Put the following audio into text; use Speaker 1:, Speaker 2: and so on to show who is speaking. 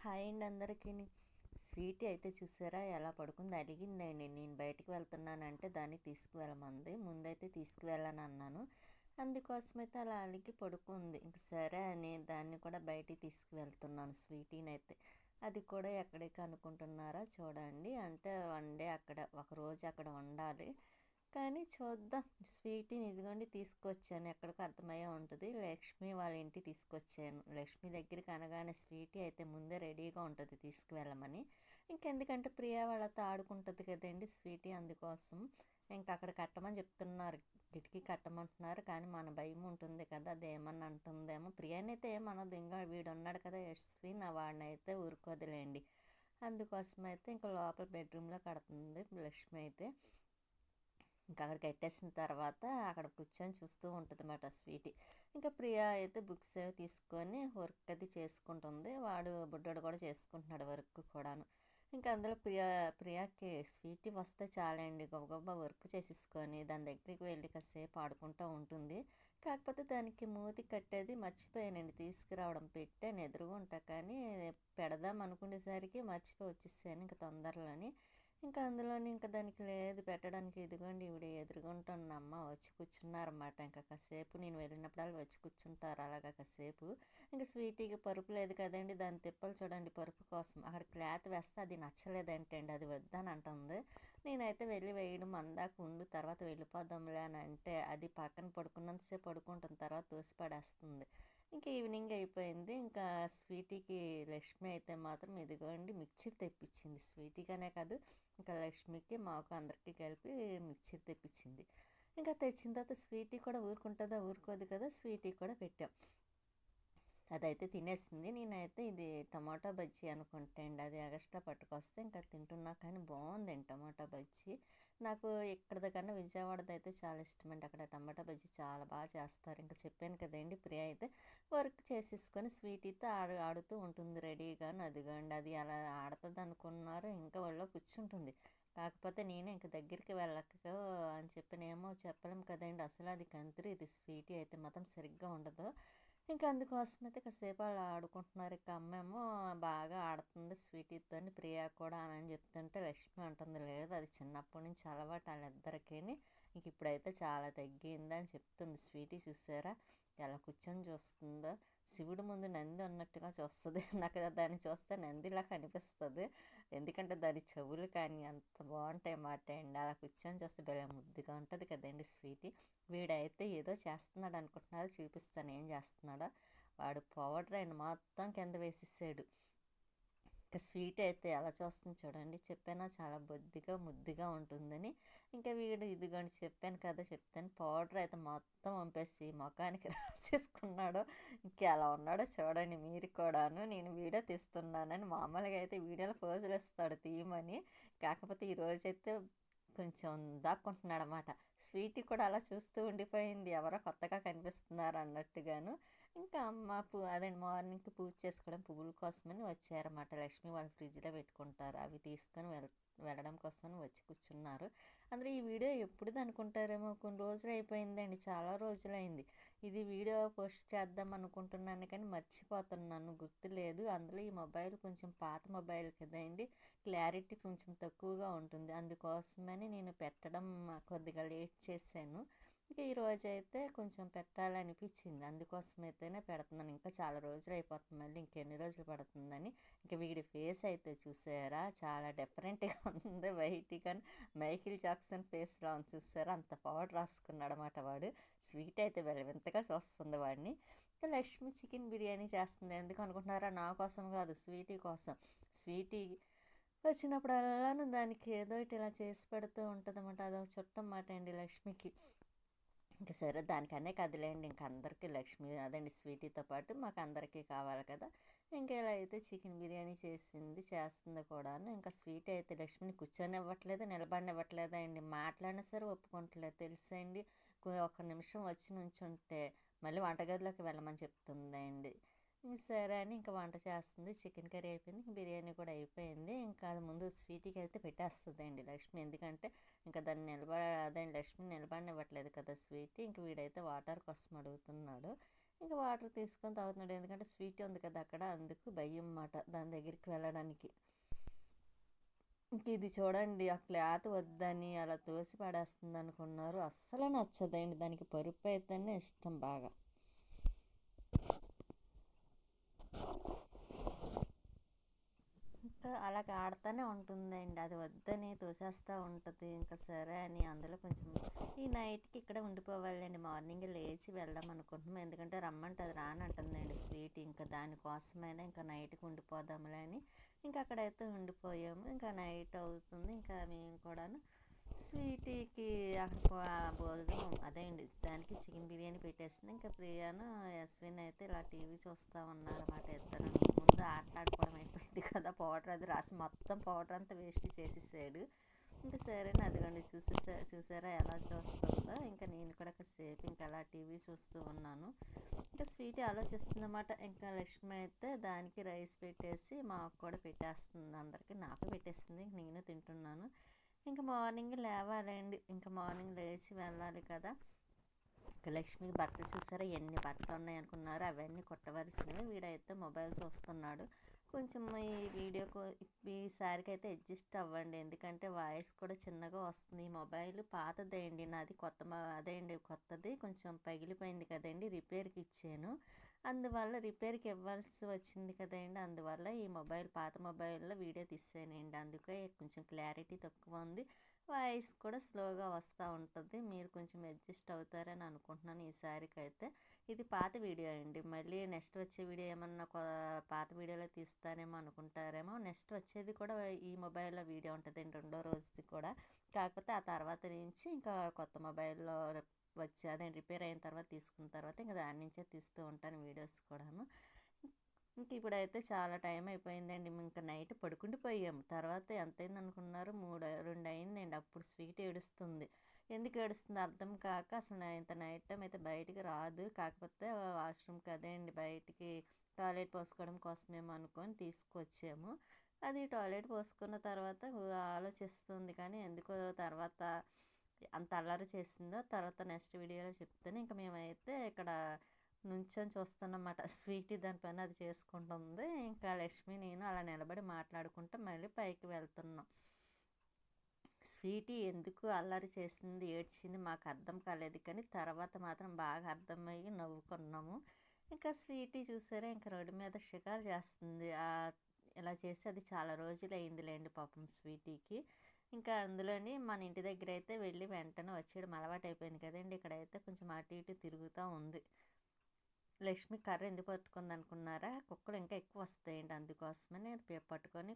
Speaker 1: Hi అండి అందరికీ. Sweet అయితే చూసారా? ఎలా పడుకుంది? అడిగిందండి నేను బయటికి వెళ్తున్నానంటే దాన్ని తీసుకువెళ్ళమంది. ముందైతే తీసుకువెళ్ళను అన్నాను అందుకోసమైతే అలా అలిగి పడుకుంది. ఇంక సరే అని దాన్ని కూడా బయటికి తీసుకువెళ్తున్నాను స్వీటీని అయితే అది కూడా ఎక్కడికి అనుకుంటున్నారా? చూడండి. అంటే వన్ డే అక్కడ ఒక రోజు అక్కడ ఉండాలి. కానీ చూద్దాం. స్వీట్ని ఇదిగోండి తీసుకొచ్చాను. ఎక్కడికో అర్థమయ్యే ఉంటుంది. లక్ష్మి వాళ్ళ ఇంటికి తీసుకొచ్చాను. లక్ష్మి దగ్గరికి అనగానే స్వీటీ అయితే ముందే రెడీగా ఉంటుంది తీసుకువెళ్ళమని. ఇంకెందుకంటే ప్రియా వాళ్ళతో ఆడుకుంటుంది కదండి స్వీటీ అందుకోసం. ఇంకా అక్కడ కట్టమని చెప్తున్నారు. కిటికీ కట్టమంటున్నారు. కానీ మన భయం ఉంటుంది కదా అది అంటుందేమో. ప్రియానైతే ఏమనదు ఇంకా వీడు ఉన్నాడు కదా యశ్వి నా వాడిని అయితే ఊరుకోదులేండి. అందుకోసం అయితే ఇంకా లోపల బెడ్రూమ్లో కడుతుంది లక్ష్మి అయితే. ఇంకా అక్కడ కట్టేసిన తర్వాత అక్కడ కూర్చొని చూస్తూ ఉంటుంది అన్నమాట స్వీటీ. ఇంకా ప్రియా అయితే బుక్స్ తీసుకొని వర్క్ అది చేసుకుంటుంది. వాడు బుడ్డోడు కూడా చేసుకుంటున్నాడు వర్క్ కూడాను. ఇంకా అందులో ప్రియా ప్రియాకి స్వీటీ వస్తే చాలండి. గొప్ప వర్క్ చేసేసుకొని దాని దగ్గరికి వెళ్ళి కాసేపు ఆడుకుంటూ ఉంటుంది. కాకపోతే దానికి మూతి కట్టేది మర్చిపోయానండి. తీసుకురావడం పెట్టాను. ఎదురుగుంటా కానీ పెడదాం అనుకునేసరికి మర్చిపోయి వచ్చేసాను ఇంకా తొందరలోని. ఇంకా అందులోని ఇంకా దానికి లేదు పెట్టడానికి. ఇదిగోండి ఇవిడ ఎదురుగుంటున్న అమ్మ వచ్చి కూర్చున్నారన్నమాట. ఇంకా కాసేపు నేను వెళ్ళినప్పుడు వచ్చి కూర్చుంటారు అలాగా కాసేపు. ఇంకా స్వీటీకి పరుపు లేదు కదండి దాని తిప్పలు చూడండి పరుపు కోసం. అక్కడ క్లాత్ వేస్తే అది నచ్చలేదంటండి అది వద్దని అంటుంది. నేనైతే వెళ్ళి వేయడం అందాక ఉండు తర్వాత వెళ్ళిపోదాంలే అని అంటే అది పక్కన పడుకున్నంతసేపు పడుకుంటుంది తర్వాత తోసి పడేస్తుంది ఇంకా ఈవినింగ్ అయిపోయింది. ఇంకా స్వీటీకి లక్ష్మి అయితే మాత్రం ఇదిగోండి మిక్చర్ తెప్పించింది. స్వీటీగానే కాదు ఇంకా లక్ష్మికి మాకు అందరికీ కలిపి మిక్చర్ తెప్పించింది. ఇంకా తెచ్చిన తర్వాత స్వీటీ కూడా ఊరుకుంటుందా? ఊరుకోదు కదా స్వీటీ కూడా పెట్టాం. అదైతే తినేసింది. నేనైతే ఇది టమాటా బజ్జీ అనుకుంటాండి అది ఎగస్ట్రా పట్టుకొస్తే ఇంకా తింటున్నా కానీ బాగుందండి టమాటా బజ్జీ. నాకు ఇక్కడది కన్నా విజయవాడది అయితే చాలా ఇష్టమండి. అక్కడ టమాటా బజ్జీ చాలా బాగా చేస్తారు. ఇంకా చెప్పాను కదండి ప్రియ అయితే వర్క్ చేసేసుకొని స్వీట్ అయితే ఆడు ఆడుతూ ఉంటుంది. రెడీగా అదిగోండి అది అలా ఆడుతుంది అనుకున్నారు. ఇంకా వాళ్ళు కూర్చుంటుంది. కాకపోతే నేనే ఇంక దగ్గరికి వెళ్ళక అని చెప్పినేమో చెప్పలేం కదండి. అసలు అది కంత్రి ఇది స్వీటీ అయితే మాత్రం సరిగ్గా ఉండదు. ఇంకా అందుకోసం అయితే కాసేపు వాళ్ళు ఆడుకుంటున్నారు. ఇక అమ్మేమో బాగా ఆడుతుంది. స్వీటీతో ప్రియా కూడా అని చెప్తుంటే లక్ష్మి అంటుంది లేదు అది చిన్నప్పటి నుంచి అలవాటు వాళ్ళిద్దరికీ ఇంక ఇప్పుడైతే చాలా తగ్గింది అని చెప్తుంది. స్వీటీ చూసారా? ఎలా కూర్చొని చూస్తుందో. శివుడు ముందు నంది ఉన్నట్టుగా చూస్తుంది. నాకు దాన్ని చూస్తే నందిలా కనిపిస్తుంది. ఎందుకంటే దాని చెవులు కానీ అంత బాగుంటాయి మాట అండి అలా కూర్చొని చూస్తే భలే ముద్దుగా ఉంటుంది కదండి స్వీటీ. వీడైతే ఏదో చేస్తున్నాడు అనుకుంటున్నారు చూపిస్తాను ఏం చేస్తున్నాడో. వాడు పౌడర్ అండ్ మొత్తం కింద వేసేసాడు. ఇంకా స్వీట్ అయితే ఎలా చూస్తుంది చూడండి. చెప్పానా చాలా బొద్దిగా ముద్దిగా ఉంటుందని. ఇంకా వీడు ఇదిగోండి చెప్పాను కదా చెప్తాను. పౌడర్ అయితే మొత్తం పంపేసి ముఖానికి రాసేసుకున్నాడు. ఇంకా ఎలా ఉన్నాడో చూడండి. మీరు కూడాను నేను వీడియో తీస్తున్నానని మామూలుగా అయితే వీడియోలో పోజులు ఇస్తాడు తీయమని. కాకపోతే ఈరోజైతే కొంచెం దాక్కుంటున్నాడు అనమాట స్వీటీ కూడా అలా చూస్తూ ఉండిపోయింది. ఎవరో కొత్తగా కనిపిస్తున్నారు అన్నట్టుగాను. ఇంకా అమ్మ పూ అదే మార్నింగ్కి పూజ చేసుకోవడం పువ్వుల కోసమని వచ్చారన్నమాట. లక్ష్మి వాళ్ళు ఫ్రిడ్జ్లో పెట్టుకుంటారు. అవి తీసుకొని వెళ్ వెళ్ళడం కోసం వచ్చి కూర్చున్నారు. అందులో ఈ వీడియో ఎప్పుడు అనుకుంటారేమో? కొన్ని రోజులు అయిపోయిందండి. చాలా రోజులైంది. ఇది వీడియో పోస్ట్ చేద్దాం అనుకుంటున్నాను కానీ మర్చిపోతున్నాను. గుర్తులేదు. అందులో ఈ మొబైల్ కొంచెం పాత మొబైల్ కదండి. క్లారిటీ కొంచెం తక్కువగా ఉంటుంది. అందుకోసమని నేను పెట్టడం కొద్దిగా లేట్ చేశాను ఇంకా ఈరోజు అయితే కొంచెం పెట్టాలనిపించింది అందుకోసమైతేనే పెడుతున్నాను. ఇంకా చాలా రోజులు అయిపోతుంది మళ్ళీ ఇంకెన్ని రోజులు పడుతుందని. ఇంకా వీడి ఫేస్ అయితే చూసారా? చాలా డిఫరెంట్గా ఉంది. వైట్గా మైకిల్ జాక్సన్ ఫేస్లో చూసారా? అంత పౌడర్ రాసుకున్నాడు అనమాట వాడు. స్వీట్ అయితే వింతగా చూస్తుంది వాడిని. ఇంకా లక్ష్మి చికెన్ బిర్యానీ చేస్తుంది. ఎందుకు అనుకుంటున్నారా? నా కోసం కాదు స్వీటీ కోసం. స్వీటీ వచ్చినప్పుడల్లాను దానికి ఏదో ఇటు ఇలా చేసి పెడుతూ ఉంటుందన్నమాట. అదొక చుట్టం మాట అండి లక్ష్మికి. ఇంకా సరే దానికనే కదిలేండి ఇంక అందరికీ లక్ష్మి అదండి స్వీటీతో పాటు మాకు అందరికీ కావాలి కదా. ఇంకా ఇలా అయితే చికెన్ బిర్యానీ చేసింది చేస్తుంది కూడాను. ఇంకా స్వీట్ అయితే లక్ష్మిని కూర్చొని ఇవ్వట్లేదు నిలబడినివ్వట్లేదు అండి. మాట్లాడినా సరే ఒప్పుకుంటలేదు. తెలుసండి ఒక నిమిషం వచ్చి నుంచుంటే మళ్ళీ వంటగదిలోకి వెళ్ళమని చెప్తుందండి. సరే అని ఇంకా వంట చేస్తుంది. చికెన్ కర్రీ అయిపోయింది. బిర్యానీ కూడా అయిపోయింది. ఇంకా ముందు స్వీట్కి అయితే పెట్టేస్తుంది అండి లక్ష్మి. ఎందుకంటే ఇంకా దాన్ని నిలబ అదే లక్ష్మి నిలబడినివ్వట్లేదు కదా స్వీట్. ఇంక వీడైతే వాటర్ కోసం అడుగుతున్నాడు. ఇంకా వాటర్ తీసుకొని తాగుతున్నాడు. ఎందుకంటే స్వీట్ ఉంది కదా అక్కడ. అందుకు భయం అన్నమాట దాని దగ్గరికి వెళ్ళడానికి. ఇంక ఇది చూడండి. ఆ క్లాత్ వద్దని అలా తోసి పడేస్తుంది అనుకున్నారు. అస్సలు నచ్చదండి. దానికి పరుపు అయితేనే ఇష్టం బాగా. ఇంకా అలా ఆడుతూనే ఉంటుందండి. అది వద్దని తోసేస్తూ ఉంటుంది. ఇంకా సరే అని అందులో కొంచెం ఈ నైట్కి ఇక్కడ ఉండిపోవాలండి. మార్నింగ్ లేచి వెళ్దాం అనుకుంటున్నాం. ఎందుకంటే రమ్మంటే అది రానంటుందండి స్వీట్. ఇంకా దానికోసమైనా ఇంకా నైట్కి ఉండిపోదాంలే అని ఇంకా అక్కడైతే ఉండిపోయాము. ఇంకా నైట్ అవుతుంది. ఇంకా మేము కూడాను స్వీటీకి అక్కడ భోజనం అదే అండి. దానికి చికెన్ బిర్యానీ పెట్టేసింది. ఇంకా ప్రియాను అశ్విన్ అయితే ఇలా టీవీ చూస్తూ ఉన్నారన్నమాట ఇద్దరు. ఏదో ఆటలాడుకోవడం అయిపోయింది కదా పౌడర్ అది రాసి మొత్తం పౌడర్ అంతా వేస్ట్ చేసేసాడు. ఇంకా సరే అదిగోండి చూసేసా చూసారా ఎలా చూస్తుందో. ఇంకా నేను కూడా సేపు ఇంకా అలా టీవీ చూస్తూ ఉన్నాను. ఇంకా స్వీట్ ఆలోచిస్తుందన్నమాట. ఇంకా లక్ష్మి అయితే దానికి రైస్ పెట్టేసి మాకు కూడా పెట్టేస్తుంది అందరికీ నాకు పెట్టేస్తుంది నేను తింటున్నాను. ఇంకా మార్నింగ్ లేవాలండి ఇంకా మార్నింగ్ లేచి వెళ్ళాలి కదా. ఇంకా లక్ష్మికి బట్టలు చూసారా? ఎన్ని బట్టలు ఉన్నాయి అనుకున్నారు? అవన్నీ కొట్టవలసినవి. వీడైతే మొబైల్ చూస్తున్నాడు. కొంచెం ఈ వీడియోకు ఈసారికి అయితే అడ్జస్ట్ అవ్వండి. ఎందుకంటే వాయిస్ కూడా చిన్నగా వస్తుంది. ఈ మొబైల్ పాతదేయండి నాది కొత్త అదేండి కొత్తది. కొంచెం పగిలిపోయింది కదండి. రిపేర్కి ఇచ్చాను. అందువల్ల రిపేర్కి ఇవ్వాల్సి వచ్చింది కదండి. అందువల్ల ఈ మొబైల్ పాత మొబైల్లో వీడియో తీసానండి అందుకే కొంచెం క్లారిటీ తక్కువ ఉంది. వాయిస్ కూడా స్లోగా వస్తూ ఉంటుంది. మీరు కొంచెం అడ్జస్ట్ అవుతారని అనుకుంటున్నాను ఈసారికి అయితే ఇది పాత వీడియో అండి. మళ్ళీ నెక్స్ట్ వచ్చే వీడియో ఏమన్నా పాత వీడియోలో తీస్తానేమో అనుకుంటారేమో. నెక్స్ట్ వచ్చేది కూడా ఈ మొబైల్లో వీడియో ఉంటుందండి. రెండో రోజుది కూడా. కాకపోతే ఆ తర్వాత నుంచి ఇంకా కొత్త మొబైల్లో వచ్చి అదే రిపేర్ అయిన తర్వాత తీసుకున్న తర్వాత ఇంకా దాని నుంచే తీస్తూ ఉంటాను వీడియోస్ కూడాను. ఇంక ఇప్పుడైతే చాలా టైం అయిపోయిందండి. ఇంకా నైట్ పడుకుండిపోయాము తర్వాత ఎంత అయింది అనుకున్నారు? మూడు రెండు అయిందండి. అప్పుడు స్వీట్ ఏడుస్తుంది. ఎందుకు ఏడుస్తుంది? అర్థం కాక అసలు ఇంత నైట్ టైం అయితే బయటికి రాదు. కాకపోతే వాష్రూమ్కి అదే అండి. బయటికి టాయిలెట్ పోసుకోవడం కోసమేమో అనుకొని తీసుకొచ్చాము. అది టాయిలెట్ పోసుకున్న తర్వాత ఆలోచిస్తుంది. కానీ ఎందుకో తర్వాత అంత అల్లరి చేసిందో తర్వాత నెక్స్ట్ వీడియోలో చెప్తాను. ఇంకా మేమైతే ఇక్కడ నుంచొని చూస్తున్నమాట స్వీట్ దానిపైన అది చేసుకుంటుంది ఇంకా లక్ష్మి నేను అలా నిలబడి మాట్లాడుకుంటూ మళ్ళీ పైకి వెళ్తున్నాం. స్వీటీ ఎందుకు అల్లరి చేసింది ఏడ్చింది మాకు అర్థం కాలేదు కానీ తర్వాత మాత్రం బాగా అర్థమయ్యి నవ్వుకున్నాము. ఇంకా స్వీటీ చూసారా ఇంకా రోడ్డు మీద షికారు చేస్తుంది. ఇలా చేసి అది చాలా రోజులు అయిందిలేండి పాపం స్వీటీకి. ఇంకా అందులోని మన ఇంటి దగ్గర అయితే వెళ్ళి వెంటనే వచ్చేయడం అలవాటు అయిపోయింది కదండి. ఇక్కడైతే కొంచెం అటు ఇటు తిరుగుతూ ఉంది. లక్ష్మి కర్ర ఎందుకు పట్టుకుంది అనుకున్నారా కుక్కలు ఇంకా ఎక్కువ వస్తాయండి అందుకోసమని పట్టుకొని